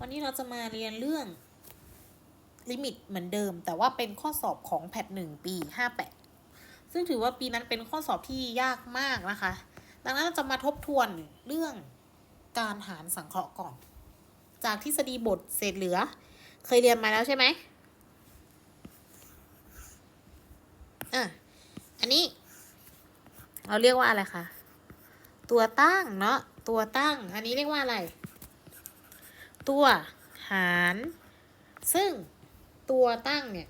วันนี้เราจะมาเรียนเรื่องลิมิตเหมือนเดิม แต่ว่าเป็นข้อสอบของแพทหนึ่งปีห้าแปดซึ่งถือว่าปีนั้นเป็นข้อสอบที่ยากมากนะคะ ดังนั้นเราจะมาทบทวนเรื่องการหารสังเคราะห์ก่อน จากทฤษฎีบทเศษเหลือ เคยเรียนมาแล้วใช่ไหมอะอันนี้ เราเรียกว่าอะไรคะตัวตั้งเนาะตัวตั้ง อันนี้เรียกว่าอะไร ตัวหาร ซึ่งตัวตั้งเนี่ย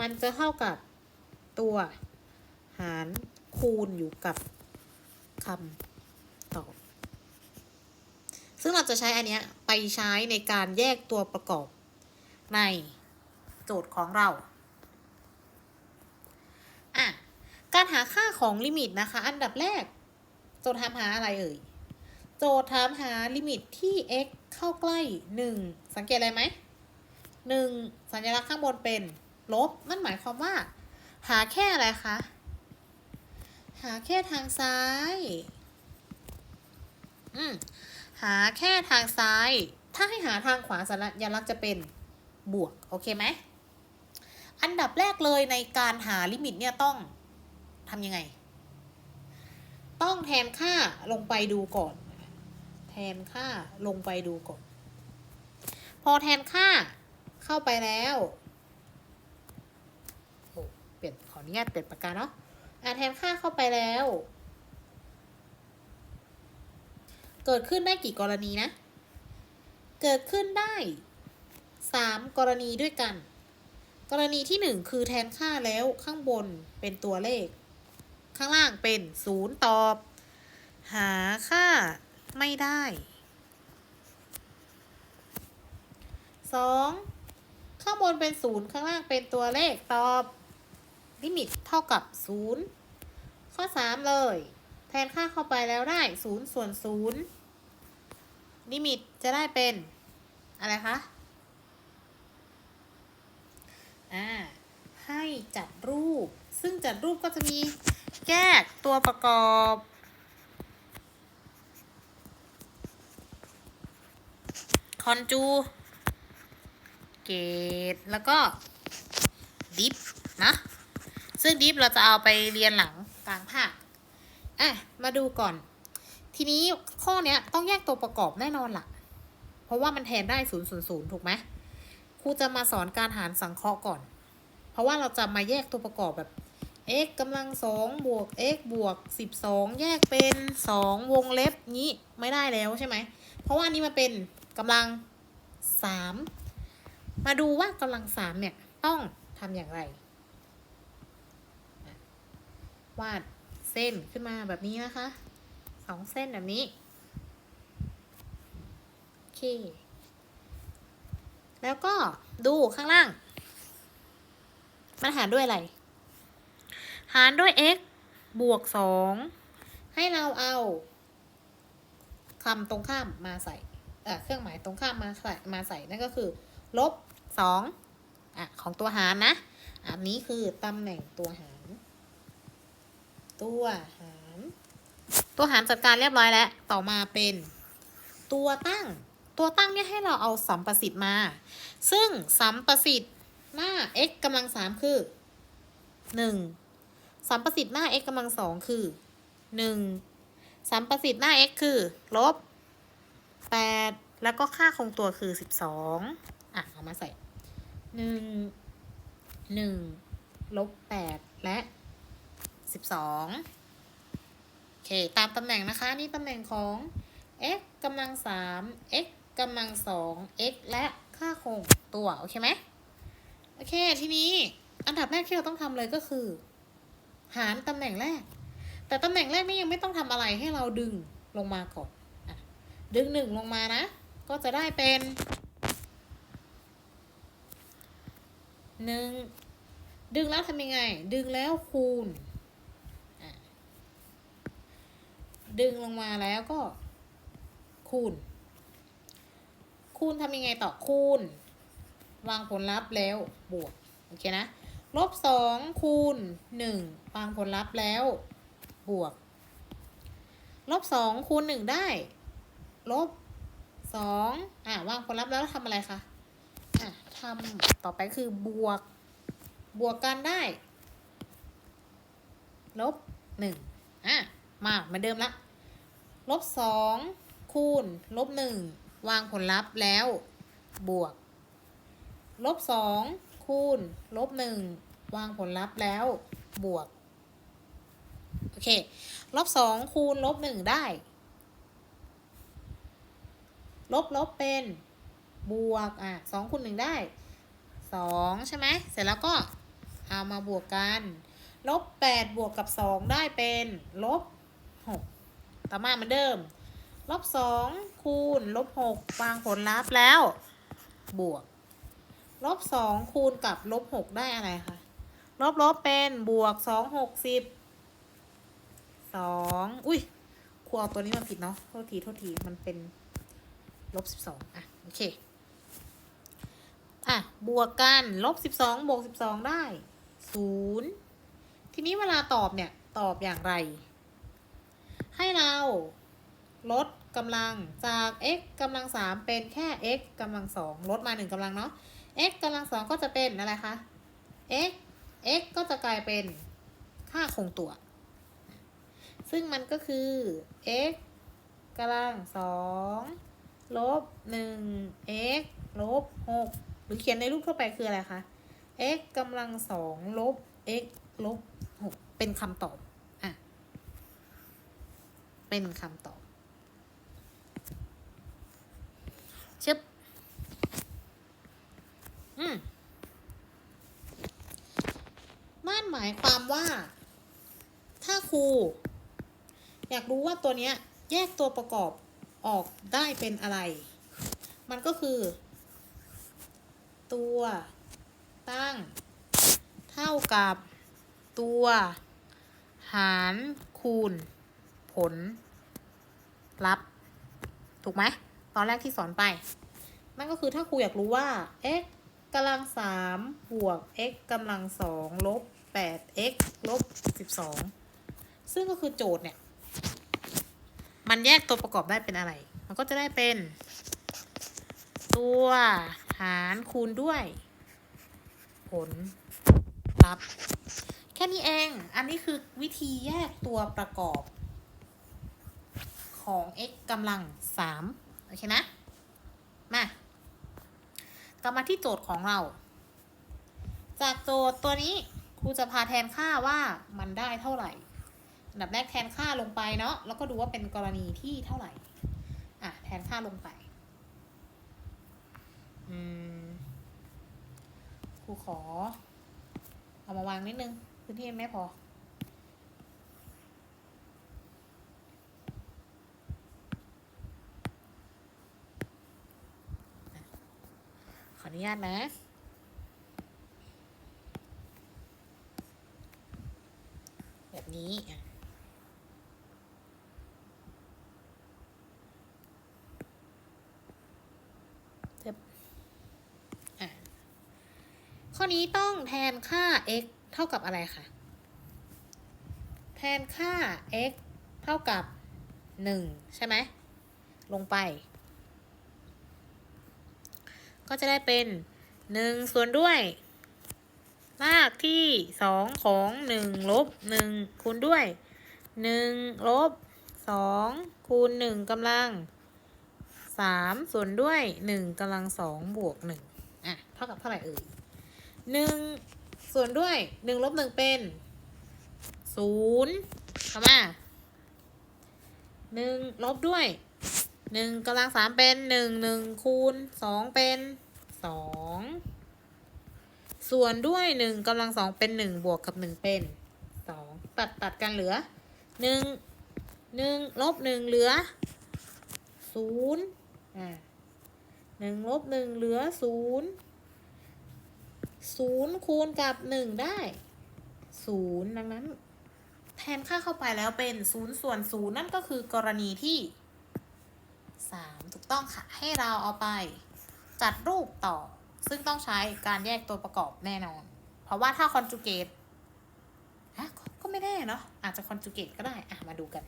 มันจะเท่ากับตัวหารคูณอยู่กับคำตอบ ซึ่งเราจะใช้อันเนี้ยไปใช้ในการแยกตัวประกอบในโจทย์ของเราอะการหาค่าของลิมิตนะคะ อันดับแรกโจทย์ถามหาอะไรเอ่ย โจทย์ถามหาลิมิตที่ x เข้าใกล้ 1 สังเกตอะไรไหม 1 สัญลักษณ์ข้างบนเป็นลบ นั่นหมายความว่า หาแค่อะไรคะ หาแค่ทางซ้าย อืม หาแค่ทางซ้าย ถ้าให้หาทางขวาสัญลักษณ์จะเป็นบวก โอเคไหม อันดับแรกเลยในการหาลิมิตเนี่ยต้องทำยังไง ต้องแทนค่าลงไปดูก่อน นค่าลงไปดูก่อน พอแทนค่าเข้าไปแล้วโอ้เปลี่ยนขออนุญาตเปลี่ยนปากกาเนาะอะแทนค่าเข้าไปแล้ว เกิดขึ้นได้กี่กรณีนะ เกิดขึ้นได้สามกรณีด้วยกัน กรณีที่หนึ่งคือแทนค่าแล้วข้างบนเป็นตัวเลข ข้างล่างเป็นศูนย์ตอบ หาค่า ไม่ได้สองข้างบนเป็นศูนย์ข้างล่างเป็นตัวเลขตอบลิมิตเท่ากับศูนย์ข้อสามเลย แทนค่าเข้าไปแล้วได้ศูนย์ส่วนศูนย์ลิมิตจะได้เป็น อะไรคะอ่าให้จัดรูป ซึ่งจัดรูปก็จะมีแยกตัวประกอบ อนจู เกต แล้วก็ ดิฟ นะ ซึ่งดิฟเราจะเอาไปเรียนหลังกลางภาค อะ มาดูก่อน ทีนี้ข้อเนี้ยต้องแยกตัวประกอบแน่นอนละ่ะ เพราะว่ามันแทนได้ศูนย์ศูนย์ศูนย์ถูกไหมครูจะมาสอนการหารสังเคราะห์ก่อน เพราะว่าเราจะมาแยกตัวประกอบแบบ x กำลังสองบวก x บวกสิบสองแยกเป็นสองวงเล็บนี้ไม่ได้แล้วใช่ไหม เพราะว่านนี้มันเป็น กำลังสามมาดูว่ากำลังสามเนี่ย ต้องทำอย่างไร วาดเส้นขึ้นมาแบบนี้นะคะสองเส้นแบบนี้ โอเค แล้วก็ดูข้างล่าง มันหารด้วยอะไร หารด้วย x บวกสองให้เราเอาคำตรงข้ามมาใส่ เครื่องหมายตรงข้ามมาใส่มาใส่นั่นก็คือลบสองอะของตัวหารนะอันนี้คือตำแหน่งตัวหาร ตัวหาร ตัวหารจัดการเรียบร้อยแล้ว ต่อมาเป็น ตัวตั้ง ตัวตั้งเนี่ยให้เราเอาสัมประสิทธิ์มา ซึ่งสัมประสิทธิ์หน้า x กำลังสามคือหนึ่งสัมประสิทธิ์หน้า x กำลังสองคือหนึ่งสัมประสิทธิ์หน้า x คือลบ แปดแล้วก็ค่าคงตัวคือสิบสองอะ เอามาใส่หนึ่งหนึ่งลบแปดและสิบสองโอเค ตามตำแหน่งนะคะ นี่ตำแหน่งของ x กำลังสาม x กำลังสอง x และค่าคงตัว โอเคไหมโอเค ทีนี้อันดับแรกที่เราต้องทำเลยก็คือ หารตำแหน่งแรก แต่ตำแหน่งแรกนี่ยังไม่ต้องทำอะไรให้เราดึงลงมาก่อน ดึงหนึ่งลงมานะ ก็จะได้เป็นหนึ่งดึงแล้วทำยังไง ดึงแล้วคูณ ดึงลงมาแล้วก็คูณ คูณทำยังไงต่อคูณ วางผลลัพธ์แล้วบวก โอเคนะ ลบสองคูณหนึ่งวางผลลัพธ์แล้วบวก ลบสองคูณหนึ่งได้ ลบสองอะวางผลลัพธ์แล้วทำอะไรคะอะทำต่อไปคือบวก บวกกันได้ ลบหนึ่งอะมาเหมือนเดิมละลบสองคูณลบหนึ่งวางผลลัพธ์แล้วบวก ลบสองคูณลบหนึ่งวางผลลัพธ์แล้วบวก โอเค ลบสองคูณลบหนึ่งได้ ลบลบเป็นบวกอะสองคูณหนึ่งได้สองใช่ไหมเสร็จแล้วก็เอามาบวกกันลบแปดบวกกับสองได้เป็นลบหกต่อมาเหมือนเดิมลบสองคูณลบหกวางผลลัพธ์แล้ว บวกลบสองคูณกับลบหกได้อะไรคะลบลบเป็นบวกสองหกสิบสองอุ้ยครูเอาตัวนี้มาผิดเนาะโทษทีโทษทีมันเป็น ลบสิบสองอะ โอเค อะ บวกกันลบสิบสองบวกสิบสองได้ศูนย์ทีนี้เวลาตอบเนี่ย ตอบอย่างไร ให้เราลดกำลังจาก x กำลังสามเป็นแค่ x กำลังสองลดมาหนึ่งกำลังเนาะ x กำลังสองก็จะเป็นอะไรคะ x x ก็จะกลายเป็นค่าคงตัว ซึ่งมันก็คือ x กำลังสอง ลบหนึ่ง x ลบหกหรือเขียนในรูปทั่วไปคืออะไรคะ x กำลังสองลบ x ลบหกเป็นคำตอบ อะ เป็นคำตอบชึบอืมนั่นหมายความว่า ถ้าครู อยากรู้ว่าตัวเนี้ย แยกตัวประกอบ ออกได้เป็นอะไร มันก็คือ ตัวตั้ง เท่ากับตัว หารคูณ ผล ลัพธ์ถูกไหม ตอนแรกที่สอนไป นั่นก็คือถ้าครูอยากรู้ว่า x กำลังสามบวก x กำลังสองลบแปด x ลบสิบสองซึ่งก็คือโจทย์เนี่ย มันแยกตัวประกอบได้เป็นอะไร มันก็จะได้เป็น ตัวหารคูณด้วย ผลลัพธ์แค่นี้เอง อันนี้คือวิธีแยกตัวประกอบ ของ x กำลังสามโอเคนะ มากลับมาที่โจทย์ของเรา จากโจทย์ตัวนี้ครูจะพาแทนค่าว่ามันได้เท่าไหร่ อันดับแรกแทนค่าลงไปเนาะแล้วก็ดูว่าเป็นกรณีที่เท่าไหร่อะแทนค่าลงไปอืมครูขอ เอามาวางนิดนึงพื้นที่ไม่พอขออนุญาตนะแบบนี้อะเทิบอะ ข้อ นี้ต้องแทนค่า x เท่ากับอะไรคะ แทนค่า x เท่ากับ 1 ใช่ไหม ลงไป ก็จะได้เป็น 1 ส่วนด้วยรากที่ 2 ของ 1 ลบ 1 คูณด้วย 1 ลบ 2 คูณ 1กำลัง 3 ส่วนด้วย 1กำลัง 2 บวก 1 อะ เท่ากับเท่าไหร่เอ่ย 1ส่วนด้วย1ลบ1เป็น0เข้ามา1ลบด้วยหนึ่งกำลังสามเป็นหนึ่งหนึ่งคูณสองเป็นสองส่วนด้วยหนึ่งกำลังสองเป็นหนึ่งบวกกับหนึ่งเป็นสองตัดตัดกันเหลือหนึ่งหนึ่งลบหนึ่งเหลือศูนย์อ่าหนึ่งลบหนึ่งเหลือศูนย์ ศูนย์คูณกับหนึ่งได้ศูนย์ดังนั้น แทนค่าเข้าไปแล้วเป็นศูนย์ส่วนศูนย์นั่นก็คือกรณีที่สามถูกต้องค่ะ ให้เราเอาไป จัดรูปต่อ ซึ่งต้องใช้การแยกตัวประกอบแน่นอน เพราะว่าถ้าคอนจูเกตฮะก็ไม่แน่เนาะอาจจะคอนจูเกตก็ได้ อะ มาดูกัน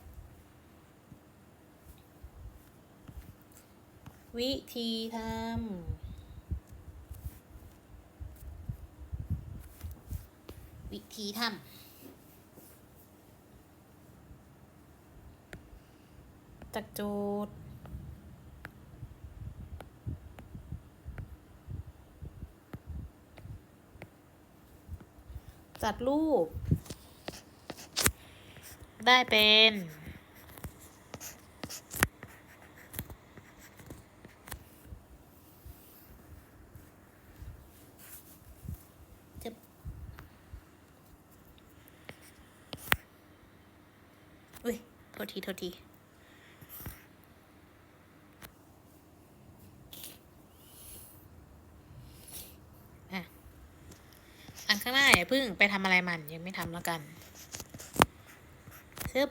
วิธีทำ วิธีทำจากโจทย์จัดรูป ได้เป็น จะอุ้ย โทีโทษทีอะอันข้างหน้าอย่าเพิ่งไปทำอะไรมันยังไม่ทำแล้วกันชึบ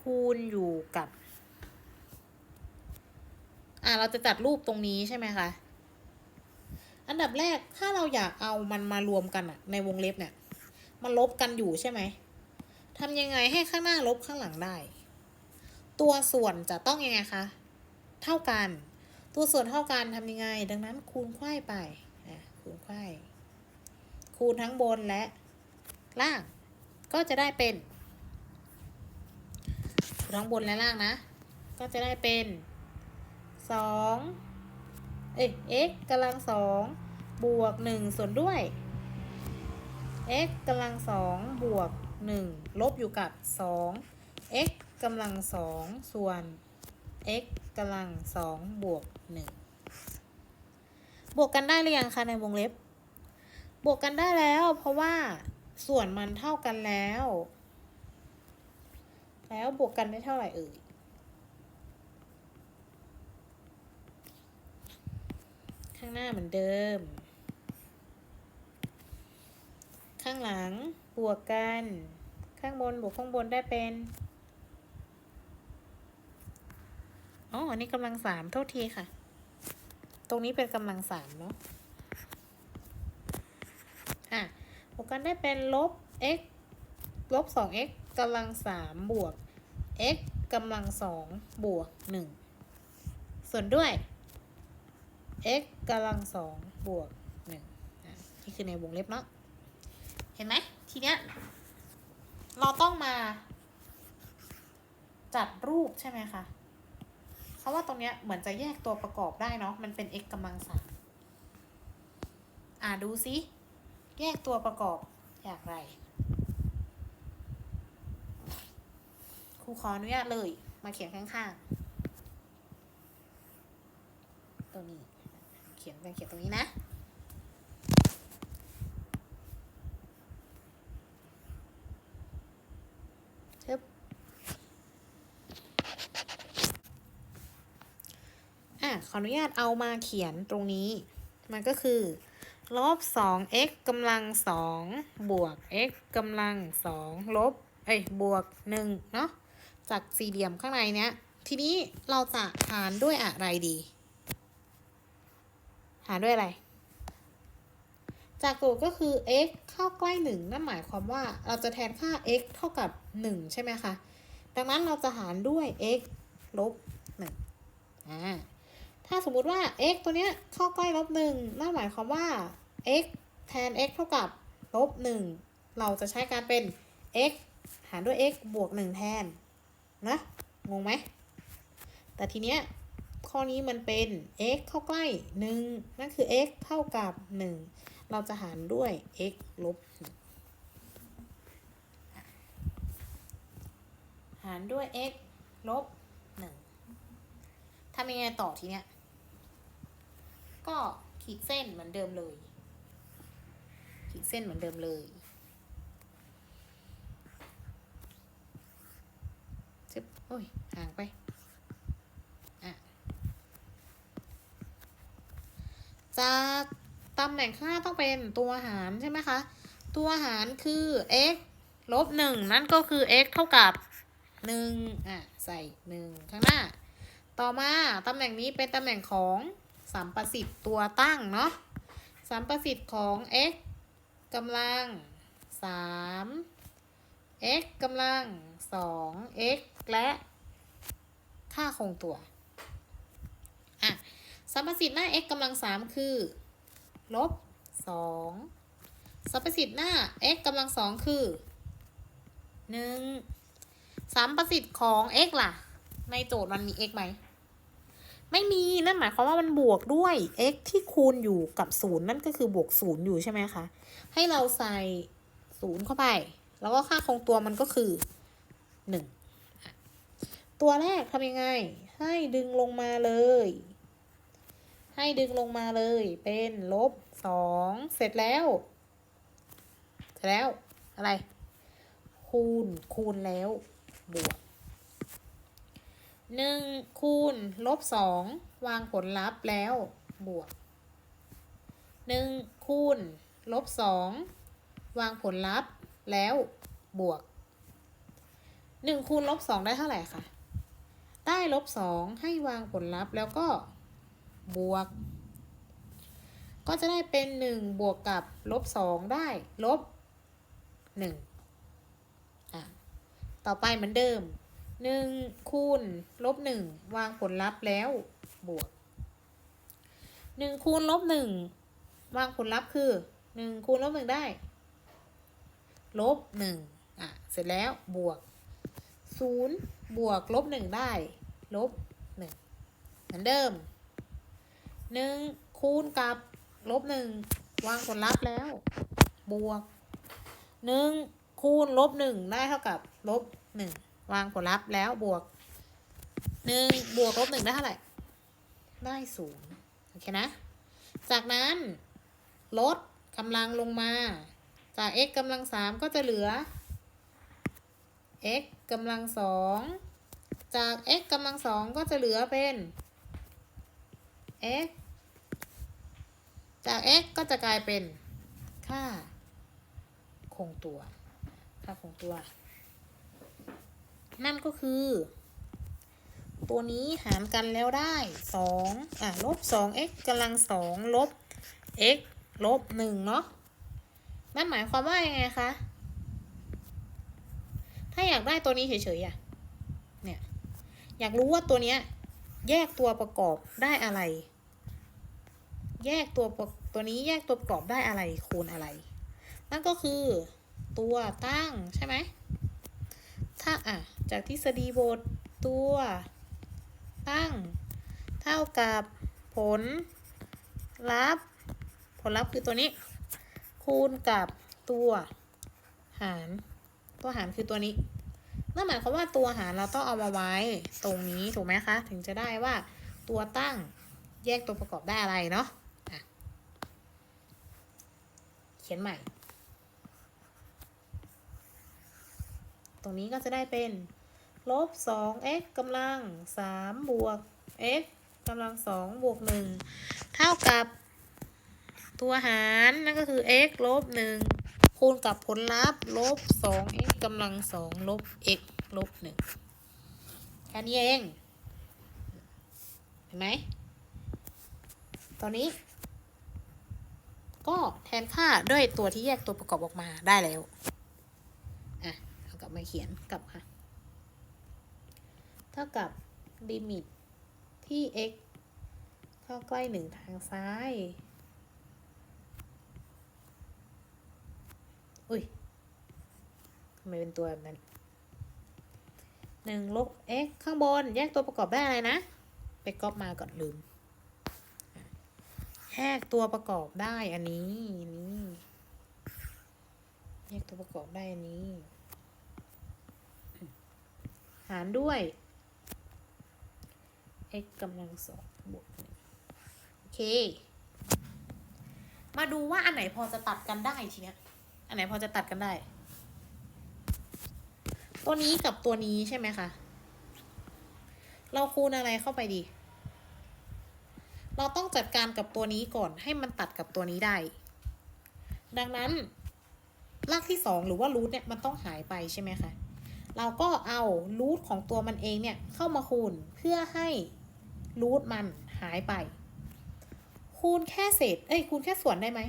คูณอยู่กับ อะเราจะจัดรูปตรงนี้ใช่ไหมคะ อันดับแรกถ้าเราอยากเอามันมารวมกันอะในวงเล็บเนี่ย มันลบกันอยู่ใช่ไหมทำยังไงให้ข้างหน้าลบข้างหลังได้ ตัวส่วนจะต้องยังไงคะ เท่ากัน ตัวส่วนเท่ากันทำยังไง ดังนั้นคูณไขว้ไปคูณไขว้คูณทั้งบนและล่าง ก็จะได้เป็นทั้งบนและล่างนะ ก็จะได้เป็นสองเอ้ย x กำลังสองบวกหนึ่งส่วนด้วย x กำลังสองบวกหนึ่งลบอยู่กับสอง x กำลังสองส่วน x กำลังสองบวกหนึ่งบวกกันได้หรือยังคะในวงเล็บ บวกกันได้แล้ว เพราะว่าส่วนมันเท่ากันแล้ว แล้วบวกกันได้เท่าไหร่เอ่ยข้างหน้าเหมือนเดิม ข้างหลังบวกกัน ข้างบนบวกข้างบนได้เป็นอ๋ออันนี้กำลังสามโทษทีค่ะ ตรงนี้เป็นกำลังสามเนาะอะบวกกันได้เป็นลบ x ลบสอง x กำลังสามบวก x กำลังสองบวกหนึ่งส่วนด้วย x กำลังสองบวกหนึ่งอะนี่คือในวงเล็บเนาะ เห็นไหมทีเนี้ยเราต้องมา จัดรูปใช่ไหมคะเพราะว่าตรงเนี้ยเหมือนจะแยกตัวประกอบได้เนาะมันเป็น x กำลังสามอ่าดูซิแยกตัวประกอบอย่างไรครูขออนุญาตเลย มาเขียนข้างๆตัวนี้ เขียนเขียนตรงนี้นะ ชึบอะ ขออนุญาตเอามาเขียนตรงนี้ มันก็คือลบสอง x กำลังสองบวก x กำลังสองลบ เอ้ย บวกหนึ่งเนาะ จากสี่เหลี่ยมข้างในเนี้ย ทีนี้เราจะหารด้วยอะไรดี หารด้วยอะไร จากโจทย์ก็คือ x เข้าใกล้หนึ่งนั่นหมายความว่าเราจะแทนค่า x เท่ากับหนึ่งใช่ไหมคะ ดังนั้นเราจะหารด้วย x ลบหนึ่งอ่า ถ้าสมมุติว่า x ตัวเนี้ยเข้าใกล้ลบหนึ่งนั่นหมายความว่า x แทน x เท่ากับลบหนึ่งเราจะใช้การเป็น x หารด้วย x บวกหนึ่งแทนนะงงไหม แต่ทีเนี้ยข้อนี้มันเป็น x เข้าใกล้หนึ่งนั่นคือ x เท่ากับหนึ่งเราจะหารด้วย x ลบ หารด้วย x ลบหนึ่งทำยังไงต่อทีเนี้ย ก็ขีดเส้นเหมือนเดิมเลย ขีดเส้นเหมือนเดิมเลยซึบโอ้ยห่างไปอะจากตำแหน่งข้างหน้าต้องเป็นตัวหารใช่ไหมคะ ตัวหารคือ x ลบหนึ่งนั่นก็คือ x เท่ากับหนึ่งอะ ใส่หนึ่งข้างหน้า ต่อมาตำแหน่งนี้เป็นตำแหน่งของ สัมประสิทธิ์ตัวตั้งเนาะสัมประสิทธิ์ของ x กำลังสาม x กำลังสอง x และค่าคงตัว อะ สัมประสิทธิ์หน้า x กำลังสามคือ ลบสองสัมประสิทธิ์หน้า x กำลังสองคือหนึ่งสัมประสิทธิ์ของ x ล่ะ ในโจทย์มันมี x ไหม ไม่มีนั่นหมายความว่ามันบวกด้วย x ที่คูณอยู่กับศูนย์นั่นก็คือบวกศูนย์อยู่ใช่ไหมคะ ให้เราใส่ศูนย์เข้าไป แล้วก็ค่าคงตัวมันก็คือหนึ่งตัวแรกทำยังไง ให้ดึงลงมาเลย ให้ดึงลงมาเลยเป็นลบสองเสร็จแล้ว เสร็จแล้วอะไร คูณคูณแล้วบวก หนึ่งคูณลบสองวางผลลัพธ์แล้วบวกหนึ่งคูณลบสองวางผลลัพธ์แล้วบวกหนึ่งคูณลบสองได้เท่าไหร่คะได้ลบสองให้วางผลลัพธ์แล้วก็บวก ก็จะได้เป็นหนึ่งบวกกับลบสองได้ลบหนึ่งอะต่อไปเหมือนเดิม หนึ่งคูณลบหนึ่งวางผลลัพธ์แล้วบวกหนึ่งคูณลบหนึ่งวางผลลัพธ์คือหนึ่งคูณลบหนึ่งได้ ลบหนึ่งอะ เสร็จแล้วบวกศูนย์บวกลบหนึ่งได้ ลบหนึ่งเหมือนเดิมหนึ่งคูณกับลบหนึ่งวางผลลัพธ์แล้ว บวกหนึ่งคูณลบหนึ่งได้เท่ากับลบหนึ่ง วางผลลัพธ์แล้วบวกหนึ่งบวกลบหนึ่งได้เท่าไหร่ ได้ศูนย์โอเคนะ จากนั้นลดกำลังลงมา จาก x กำลังสามก็จะเหลือ x กำลังสองจาก x กำลังสองก็จะเหลือเป็น x จาก x ก็จะกลายเป็นค่า คงตัว ค่าคงตัว นั่นก็คือ ตัวนี้หารกันแล้วได้สองอะลบสอง x กำลังสองลบ x ลบหนึ่งเนาะนั่นหมายความว่ายังไงคะ ถ้าอยากได้ตัวนี้เฉยๆอะเนี่ย อยากรู้ว่าตัวเนี้ย แยกตัวประกอบได้อะไร แยกตัวตัวนี้แยกตัวประกอบได้อะไรคูณอะไร นั่นก็คือตัวตั้งใช่ไหม ถ้าอะจากทฤษฎีบทตัวตั้ง เท่ากับผลลัพธ์ ผลลัพธ์คือตัวนี้ คูณกับตัวหารตัวหารคือตัวนี้นั่นหมายความว่าตัวหารเราต้องเอามาไว้ตรงนี้ถูกไหมคะ ถึงจะได้ว่าตัวตั้งแยกตัวประกอบได้อะไรเนาะะเขียนใหม่ ตรงนี้ก็จะได้เป็นลบสอง x กำลังสามบวก x กำลังสองบวกหนึ่งเท่ากับตัวหารนั่นก็คือ x ลบหนึ่งคูณกับผลลัพธ์ลบสอง x กำลังสองลบ x ลบหนึ่งแค่นี้เอง เห็นไหม ตอนนี้ ก็แทนค่าด้วยตัวที่แยกตัวประกอบออกมาได้แล้ว ลับมาเขียนกลับค่ะ เท่ากับลิมิตที่ x เข้าใกล้หนึ่งทางซ้าย อุ้ยทำไมเป็นตัวแบบนั้นหนึ่งลบ x ข้างบน แยกตัวประกอบได้อะไรนะ ไปก๊อปมาก่อนลืม แยกตัวประกอบได้อันนี้นนี้แยกตัวประกอบได้อันนี้ารด้วย x กำลังสองบวกโอเค มาดูว่าอันไหนพอจะตัดกันได้ทีเนี้ย อันไหนพอจะตัดกันได้ ตัวนี้กับตัวนี้ใช่ไหมคะ เราคูณอะไรเข้าไปดี เราต้องจัดการกับตัวนี้ก่อนให้มันตัดกับตัวนี้ได้ ดังนั้นรากที่สองหรือว่ารูทเนี่ยมันต้องหายไปใช่ไหมคะ เราก็เอารูทของตัวมันเองเนี่ยเข้ามาคูณเพื่อให้รูทมันหายไป คูณแค่เศษ เอ้ยคูณแค่ส่วนได้ไหม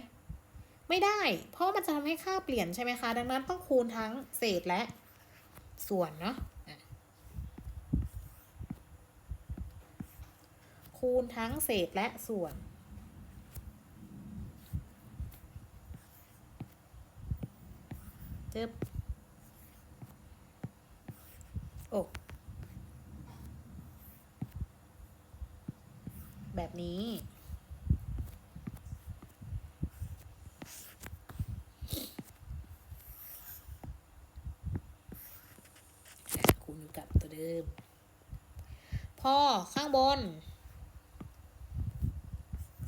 ไม่ได้ เพราะมันจะทำให้ค่าเปลี่ยนใช่ไหมคะ ดังนั้นต้องคูณทั้งเศษและส่วนเนาะคูณทั้งเศษและส่วนจึ๊บ โอ้แบบนี้อะคูณอยู่กับตัวเดิม พอข้างบน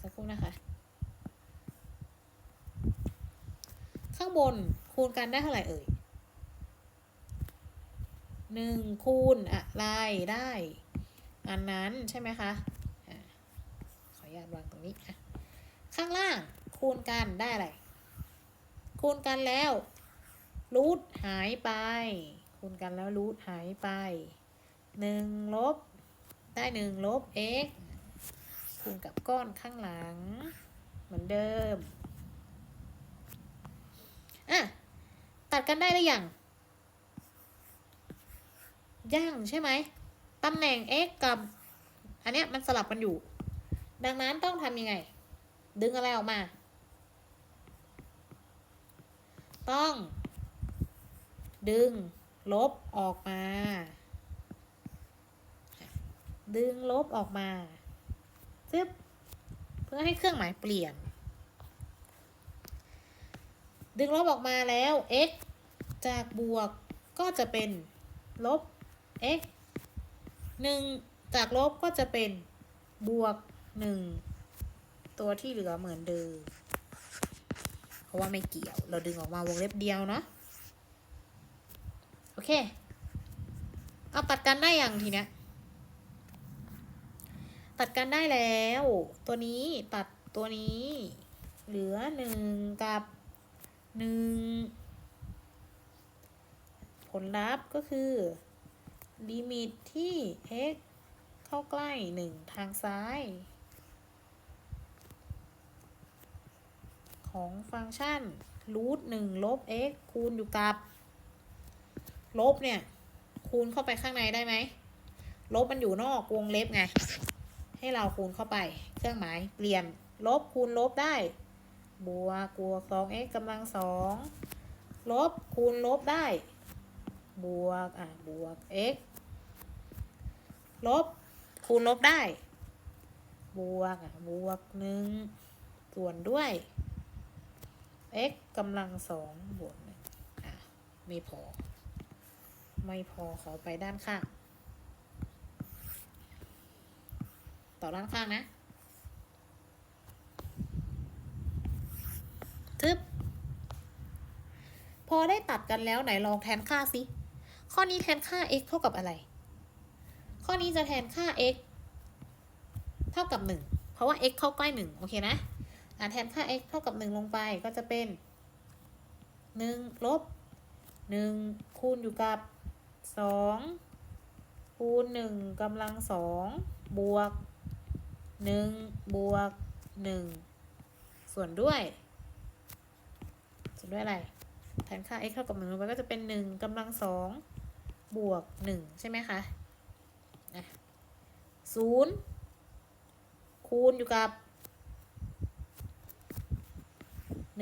สักครู่นะคะ ข้างบนคูณกันได้เท่าไหร่เอ่ย หนึ่งคูณอะไรได้ อันนั้นใช่ไหมคะขออนุญาตวางตรงนี้อะข้างล่างคูณกันได้อะไร คูณกันแล้วรูทหายไป คูณกันแล้วรูทหายไปหนึ่งลบ ได้หนึ่งลบ x คูณกับก้อนข้างหลัง เหมือนเดิม อะ ตัดกันได้หรือยัง ยังใช่ไหมตำแหน่ง x กับ อันเนี้ยมันสลับกันอยู่ ดังนั้นต้องทำยังไง ดึงอะไรออกมา ต้อง ดึง ลบออกมา ดึงลบออกมาซึบเพื่อให้เครื่องหมายเปลี่ยน ดึงลบออกมาแล้ว x จากบวกก็จะเป็นลบ x หนึ่งจากลบก็จะเป็นบวกหนึ่งตัวที่เหลือเหมือนเดิม เพราะว่าไม่เกี่ยว เราดึงออกมาวงเล็บเดียวเนาะโอเค เอาตัดกันได้ยังทีเนี้ยตัดกันได้แล้ว ตัวนี้ตัดตัวนี้ เหลือหนึ่งกับหนึ่งผลลัพธ์ก็คือ ลิมิตที่ x เข้าใกล้หนึ่งทางซ้าย ของฟังก์ชันรูทหนึ่งลบ x คูณอยู่กับ ลบเนี่ย คูณเข้าไปข้างในได้ไหม ลบมันอยู่นอกวงเล็บไง ให้เราคูณเข้าไป เครื่องหมายเปลี่ยนลบคูณลบได้ บวกบวกสอง x กำลังสองลบคูณลบได้ บวก อะ บวก x ลบ คูณลบได้ บวกบวกหนึ่งส่วนด้วย x กำลังสองบวกหนึ่งอะ ไม่พอ ไม่พอขอไปด้านข้าง ต่อด้านข้างนะทึบพอได้ตัดกันแล้วไหนลองแทนค่าสิ ข้อนี้แทนค่า x เท่ากับอะไร ข้อนี้จะแทนค่า x เท่ากับ 1 เพราะว่า x เข้าใกล้1โอเคนะอ่าแทนค่า x เท่ากับ 1 ลงไปก็จะเป็น 1 ลบ 1 คูณอยู่กับ 2 คูณ 1กำลัง 2 บวก 1 บวก 1 ส่วนด้วยส่วนด้วยอะไร แทนค่า x เท่ากับ1ลงไปก็จะเป็น 1กำลัง 2 บวก 1 ใช่ไหมคะอะ 0คูณอยู่กับ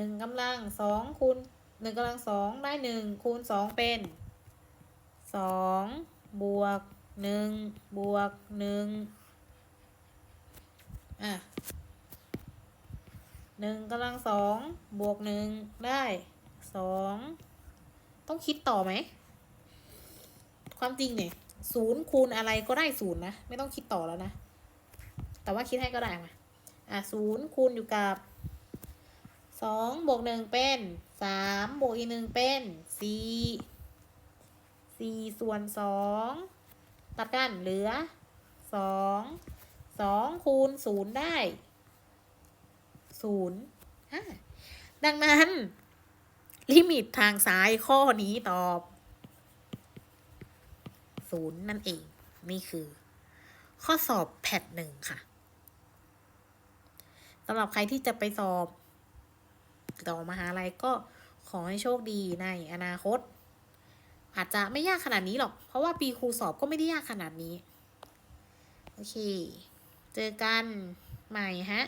1กำลัง2คูณ1กำลัง2ได้1คูณ2เป็น2บวก1บวก1อะหนึ่งกำลังสองบวกหนึ่งได้สองต้องคิดต่อไหม ความจริงเนี่ย ศูนย์คูณอะไรก็ได้ศูนย์นะ ไม่ต้องคิดต่อแล้วนะ แต่ว่าคิดให้ก็ได้มาอะศูนย์คูณอยู่กับสองบวกหนึ่งเป็นสามบวกอีกหนึ่งเป็นสี่สี่ส่วนสองตัดกันเหลือสองสองคูณศูนย์ได้ศูนย์อะดังนั้น ลิมิตทางซ้ายข้อนี้ตอบ ศูนย์นั่นเอง นี่คือ ข้อสอบแพทหนึ่งค่ะสำหรับใครที่จะไปสอบต่อมหาลัยก็ขอให้โชคดีในอนาคต อาจจะไม่ยากขนาดนี้หรอก เพราะว่าปีครูสอบก็ไม่ได้ยากขนาดนี้ โอเค เจอกันใหม่ฮะ